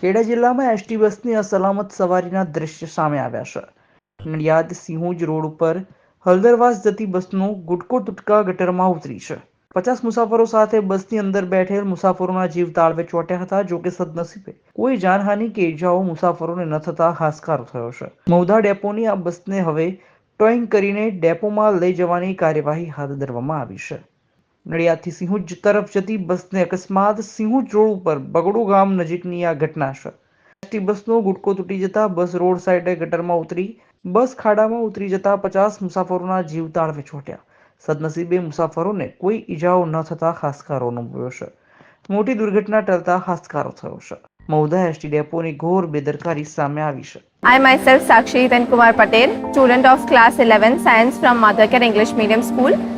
ખેડા જિલ્લામાં એસટી બસની અસલામત સવારીના દ્રશ્ય સામે આવ્યા છે. નડિયાદ સિંહોજ રોડ ઉપર હલદરવાસ જતી બસનો ગુટકો તુટકા ગટરમાં ઉતરી છે. પચાસ મુસાફરો સાથે બસની અંદર બેઠેલ મુસાફરોના જીવ તાળવે ચોટ્યા હતા, જો કે સદનસીબે કોઈ જાનહાનિ કે ઇજાઓ મુસાફરોને ન થતા હાશકારો થયો છે. મૌધા ડેપોની આ બસને હવે ટોઈંગ કરીને ડેપોમાં લઈ જવાની કાર્યવાહી હાથ ધરવામાં આવી છે. નડિયાદથી સિંહુજ તરફ જતી બસને અકસ્માત સિંહુજ રોડ ઉપર બગડો ગામ નજીકની આ ઘટના છે. એસટી બસનો ગુટકો તૂટી જતા બસ રોડ સાઈડે ગટરમાં ઉતરી બસ ખાડામાં ઉતરી જતા પચાસ મુસાફરોના જીવ તાળવે છોટ્યા સદનસીબે મુસાફરોને કોઈ ઈજાઓ ન થતા હાશકારો અનુભવ્યો છે. મોટી દુર્ઘટના ટળતા હાશકારો થયો છે. મૌધા એસટી ડેપોની ઘોર બેદરકારી સામે આવી છે. I myself Sakshi Hitan Kumar Patel, student of class 11 science from Mothercare English Medium School.